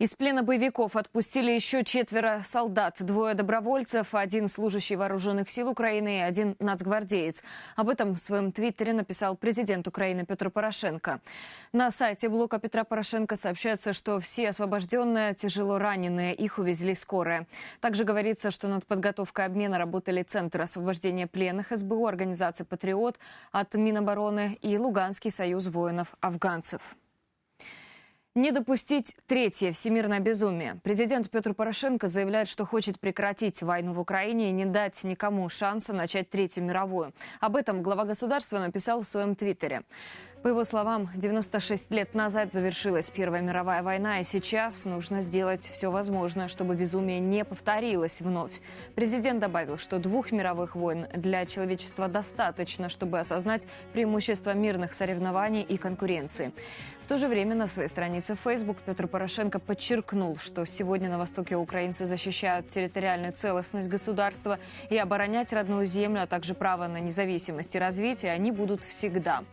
Из плена боевиков отпустили еще четверо солдат, двое добровольцев, один служащий вооруженных сил Украины и один нацгвардеец. Об этом в своем твиттере написал президент Украины Петр Порошенко. На сайте блока Петра Порошенко сообщается, что все освобожденные тяжело раненые, их увезли скорая. Также говорится, что над подготовкой обмена работали Центр освобождения пленных СБУ, организация «Патриот» от Минобороны и Луганский союз воинов-афганцев. Не допустить третье всемирное безумие. Президент Петр Порошенко заявляет, что хочет прекратить войну в Украине и не дать никому шанса начать Третью мировую. Об этом глава государства написал в своем твиттере. По его словам, 96 лет назад завершилась Первая мировая война, и сейчас нужно сделать все возможное, чтобы безумие не повторилось вновь. Президент добавил, что двух мировых войн для человечества достаточно, чтобы осознать преимущества мирных соревнований и конкуренции. В то же время на своей странице Facebook Петр Порошенко подчеркнул, что сегодня на востоке украинцы защищают территориальную целостность государства и оборонять родную землю, а также право на независимость и развитие они будут всегда.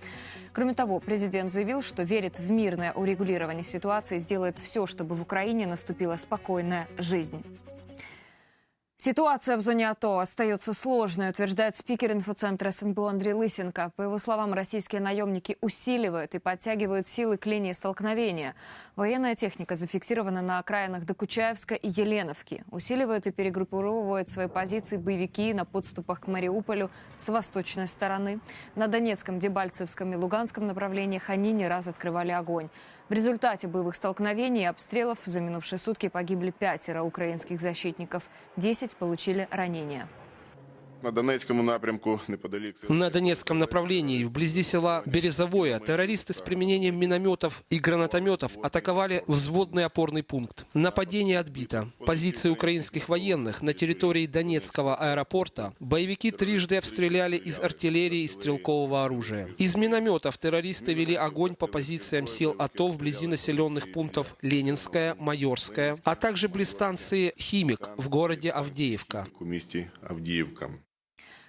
Кроме того, президент заявил, что верит в мирное урегулирование ситуации и сделает все, чтобы в Украине наступила спокойная жизнь. Ситуация в зоне АТО остается сложной, утверждает спикер инфоцентра СНБО Андрей Лысенко. По его словам, российские наемники усиливают и подтягивают силы к линии столкновения. Военная техника зафиксирована на окраинах Докучаевска и Еленовки. Усиливают и перегруппировывают свои позиции боевики на подступах к Мариуполю с восточной стороны. На Донецком, Дебальцевском и Луганском направлениях они не раз открывали огонь. В результате боевых столкновений и обстрелов за минувшие сутки погибли пятеро украинских защитников. Десять получили ранения. На Донецькому напрямку неподалік На Донецком направлении, вблизи села Березовое, террористы с применением минометов и гранатометов атаковали взводный опорный пункт. Нападение отбито. Позиции украинских военных на территории Донецкого аэропорта боевики трижды обстреляли из артиллерии и стрелкового оружия. Из минометов террористы вели огонь по позициям сил АТО вблизи населенных пунктов Ленинская, Майорская, а также близ станции «Химик» в городе Авдеевка. у місті Авдіївка.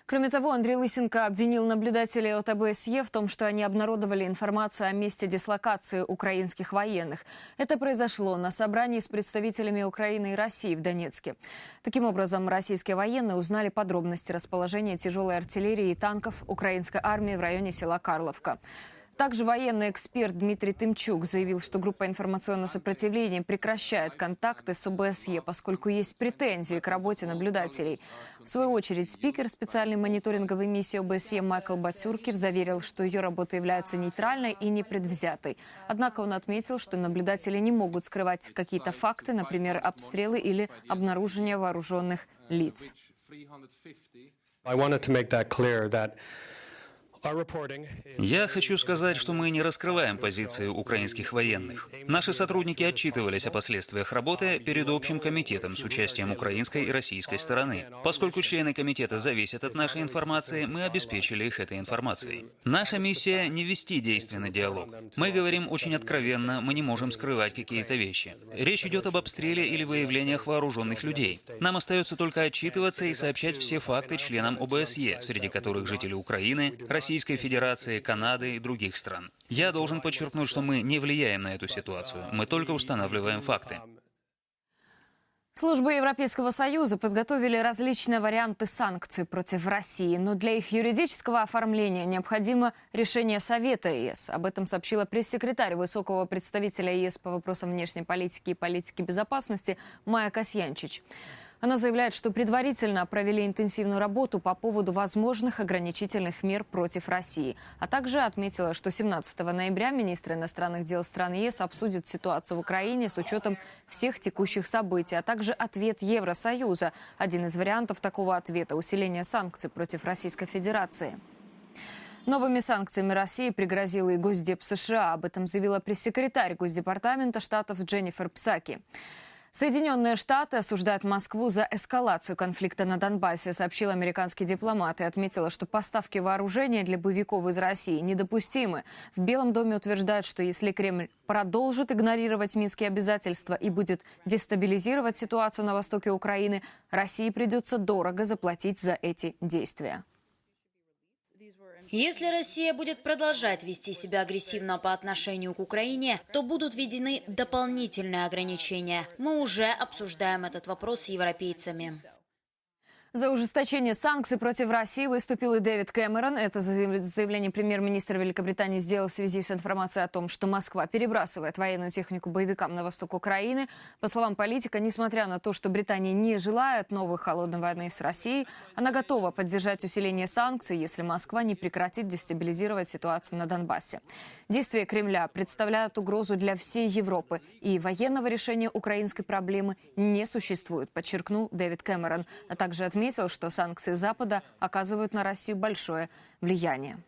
Кроме того, Андрей Лысенко обвинил наблюдателей от ОБСЕ в том, что они обнародовали информацию о месте дислокации украинских военных. Это произошло на собрании с представителями Украины и России в Донецке. Таким образом, российские военные узнали подробности расположения тяжелой артиллерии и танков украинской армии в районе села Карловка. Также военный эксперт Дмитрий Тымчук заявил, что группа информационного сопротивления прекращает контакты с ОБСЕ, поскольку есть претензии к работе наблюдателей. В свою очередь, спикер специальной мониторинговой миссии ОБСЕ Майкл Батюркив заверил, что ее работа является нейтральной и непредвзятой. Однако он отметил, что наблюдатели не могут скрывать какие-то факты, например, обстрелы или обнаружение вооруженных лиц. I wanted to make that clear that Я хочу сказать, что мы не раскрываем позиции украинских военных. Наши сотрудники отчитывались о последствиях работы перед общим комитетом с участием украинской и российской стороны. Поскольку члены комитета зависят от нашей информации, мы обеспечили их этой информацией. Наша миссия не вести действенный диалог. Мы говорим очень откровенно, мы не можем скрывать какие-то вещи. Речь идет об обстреле или выявлениях вооруженных людей. Нам остается только отчитываться и сообщать все факты членам ОБСЕ, среди которых жители Украины, Российской Федерации, Канады и других стран. Я должен подчеркнуть, что мы не влияем на эту ситуацию. Мы только устанавливаем факты. Службы Европейского Союза подготовили различные варианты санкций против России, но для их юридического оформления необходимо решение Совета ЕС. Об этом сообщила пресс-секретарь высокого представителя ЕС по вопросам внешней политики и политики безопасности Майя Касьянчич. Она заявляет, что предварительно провели интенсивную работу по поводу возможных ограничительных мер против России, а также отметила, что 17 ноября министры иностранных дел стран ЕС обсудят ситуацию в Украине с учетом всех текущих событий, а также ответ Евросоюза. Один из вариантов такого ответа – усиление санкций против Российской Федерации. Новыми санкциями России пригрозила и Госдеп США. Об этом заявила пресс-секретарь Госдепартамента Штатов Дженнифер Псаки. Соединенные Штаты осуждают Москву за эскалацию конфликта на Донбассе, сообщил американский дипломат и отметила, что поставки вооружения для боевиков из России недопустимы. В Белом доме утверждают, что если Кремль продолжит игнорировать минские обязательства и будет дестабилизировать ситуацию на востоке Украины, России придется дорого заплатить за эти действия. Если Россия будет продолжать вести себя агрессивно по отношению к Украине, то будут введены дополнительные ограничения. Мы уже обсуждаем этот вопрос с европейцами. За ужесточение санкций против России выступил и Дэвид Кэмерон. Это заяв- заявление премьер-министр Великобритании сделал в связи с информацией о том, что Москва перебрасывает военную технику боевикам на восток Украины. По словам политика, несмотря на то, что Британия не желает новой холодной войны с Россией, она готова поддержать усиление санкций, если Москва не прекратит дестабилизировать ситуацию на Донбассе. Действия Кремля представляют угрозу для всей Европы, и военного решения украинской проблемы не существует, подчеркнул Дэвид Кэмерон, а также отметил, что санкции Запада оказывают на Россию большое влияние.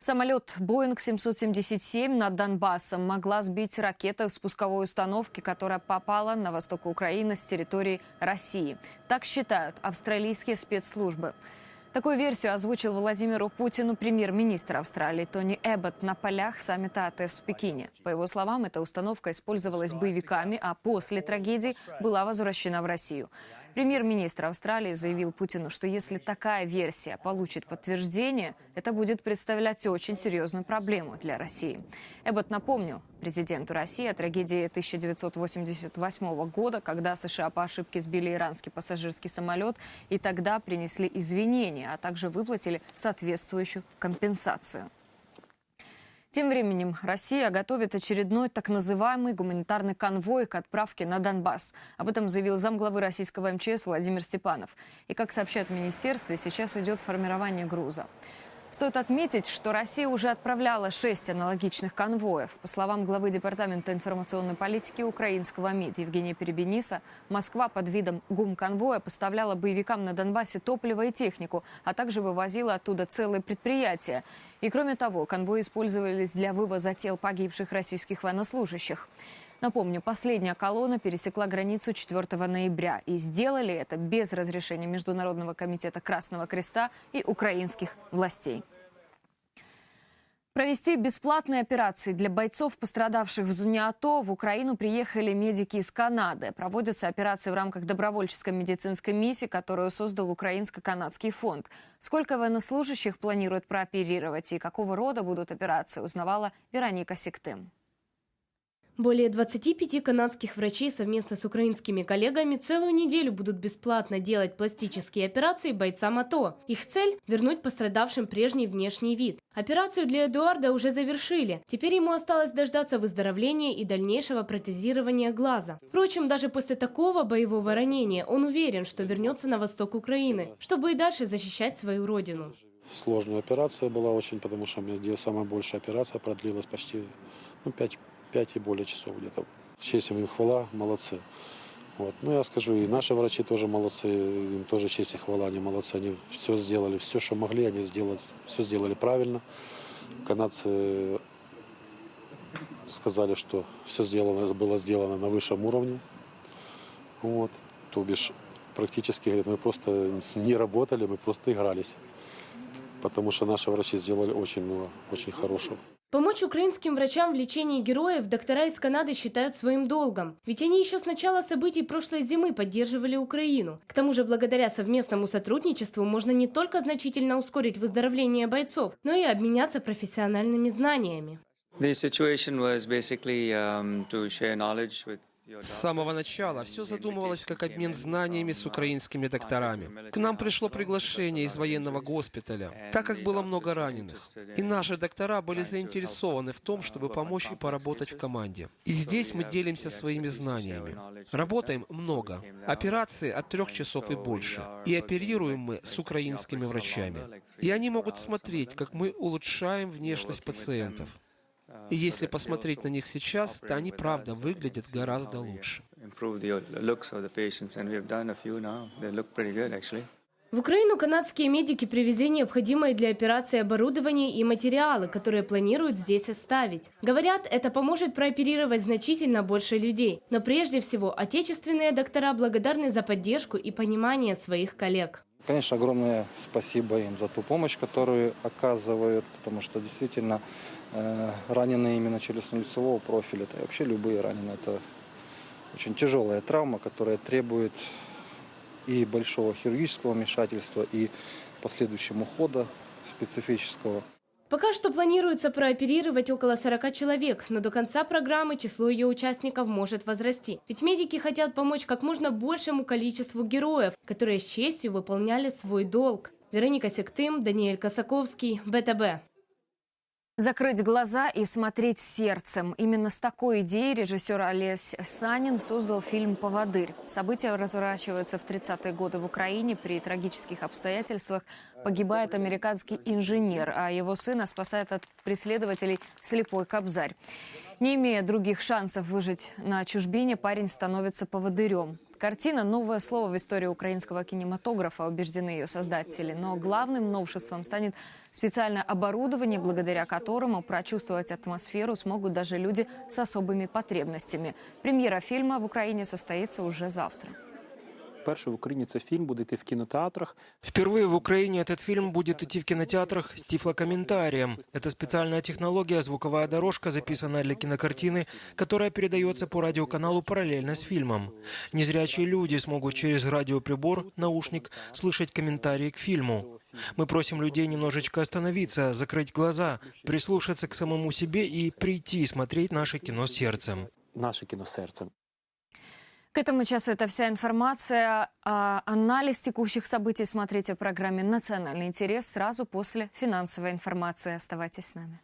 Самолет Боинг 777 над Донбассом могла сбить ракета с пусковой установки, которая попала на восток Украины с территории России. Так считают австралийские спецслужбы. Такую версию озвучил Владимиру Путину премьер-министр Австралии Тони Эббот на полях саммита АТС в Пекине. По его словам, эта установка использовалась боевиками, а после трагедии была возвращена в Россию. Премьер-министр Австралии заявил Путину, что если такая версия получит подтверждение, это будет представлять очень серьезную проблему для России. Эббот напомнил президенту России о трагедии 1988 года, когда США по ошибке сбили иранский пассажирский самолет и тогда принесли извинения, а также выплатили соответствующую компенсацию. Тем временем Россия готовит очередной так называемый гуманитарный конвой к отправке на Донбасс. Об этом заявил замглавы российского МЧС Владимир Степанов. И, как сообщают в министерстве, сейчас идет формирование груза. Стоит отметить, что Россия уже отправляла шесть аналогичных конвоев. По словам главы Департамента информационной политики украинского МИД Евгения Перебениса, Москва под видом гум-конвоя поставляла боевикам на Донбассе топливо и технику, а также вывозила оттуда целые предприятия. И кроме того, конвои использовались для вывоза тел погибших российских военнослужащих. Напомню, последняя колонна пересекла границу 4 ноября. И сделали это без разрешения Международного комитета Красного Креста и украинских властей. Провести бесплатные операции для бойцов, пострадавших в зоне АТО, в Украину приехали медики из Канады. Проводятся операции в рамках добровольческой медицинской миссии, которую создал Украинско-канадский фонд. Сколько военнослужащих планируют прооперировать и какого рода будут операции, узнавала Вероника Сектым. Более 25 канадских врачей совместно с украинскими коллегами целую неделю будут бесплатно делать пластические операции бойцам АТО. Их цель – вернуть пострадавшим прежний внешний вид. Операцию для Эдуарда уже завершили. Теперь ему осталось дождаться выздоровления и дальнейшего протезирования глаза. Впрочем, даже после такого боевого ранения он уверен, что вернется на восток Украины, чтобы и дальше защищать свою родину. Сложная операция была очень, потому что у меня самая большая операция продлилась почти ну, 5, 5 и более часов где-то. Честь им хвала, молодцы. Вот. Ну, я скажу, и наши врачи тоже молодцы, им тоже честь и хвала, они молодцы, они все сделали, все, что могли, они сделали, все сделали правильно. Канадцы сказали, что все сделано, было сделано на высшем уровне. Вот. То бишь, практически, говорят, мы просто не работали, мы просто игрались потому что наши врачи сделали очень много, очень хорошего. Помочь украинским врачам в лечении героев доктора из Канады считают своим долгом. Ведь они еще с начала событий прошлой зимы поддерживали Украину. К тому же, благодаря совместному сотрудничеству можно не только значительно ускорить выздоровление бойцов, но и обменяться профессиональными знаниями. The situation was basically um, to share knowledge with С самого начала все задумывалось как обмен знаниями с украинскими докторами. К нам пришло приглашение из военного госпиталя, так как было много раненых. И наши доктора были заинтересованы в том, чтобы помочь и поработать в команде. И здесь мы делимся своими знаниями. Работаем много. Операции от трех часов и больше. И оперируем мы с украинскими врачами. И они могут смотреть, как мы улучшаем внешность пациентов. И если посмотреть на них сейчас, то они правда выглядят гораздо лучше. improve the looks of the patients, and we've done a few now. They look pretty good, actually. В Украину канадские медики привезли необходимое для операции оборудование и материалы, которые планируют здесь оставить. Говорят, это поможет прооперировать значительно больше людей. Но прежде всего, отечественные доктора благодарны за поддержку и понимание своих коллег. Конечно, огромное спасибо им за ту помощь, которую оказывают, потому что действительно раненые именно челюстно-лицевого профиля, это вообще любые раненые, это очень тяжелая травма, которая требует и большого хирургического вмешательства, и последующего ухода специфического. Пока что планируется прооперировать около 40 человек, но до конца программы число ее участников может возрасти. Ведь медики хотят помочь как можно большему количеству героев, которые с честью выполняли свой долг. Вероника Сектым, Даниэль Косаковский, БТБ. Закрыть глаза и смотреть сердцем. Именно с такой идеей режиссер Олесь Санин создал фильм «Поводырь». События разворачиваются в 30-е годы в Украине. При трагических обстоятельствах погибает американский инженер, а его сына спасает от преследователей слепой кобзарь. Не имея других шансов выжить на чужбине, парень становится поводырем. Картина – новое слово в истории украинского кинематографа, убеждены ее создатели. Но главным новшеством станет специальное оборудование, благодаря которому прочувствовать атмосферу смогут даже люди с особыми потребностями. Премьера фильма в Украине состоится уже завтра Перше в Україні це фільм буде йти в кінотеатрах. Впервые в Украине этот фильм будет идти в кинотеатрах с тифлокомментарием. Это специальная технология, звуковая дорожка, записанная для кинокартины, которая передается по радиоканалу параллельно с фильмом. Незрячие люди смогут через радиоприбор, наушник, слышать комментарии к фильму. Мы просим людей немножечко остановиться, закрыть глаза, прислушаться к самому себе и прийти смотреть наше кино сердцем. Наше кіно серцем. К этому часу это вся информация. А анализ текущих событий смотрите в программе «Национальный интерес» сразу после финансовой информации. Оставайтесь с нами.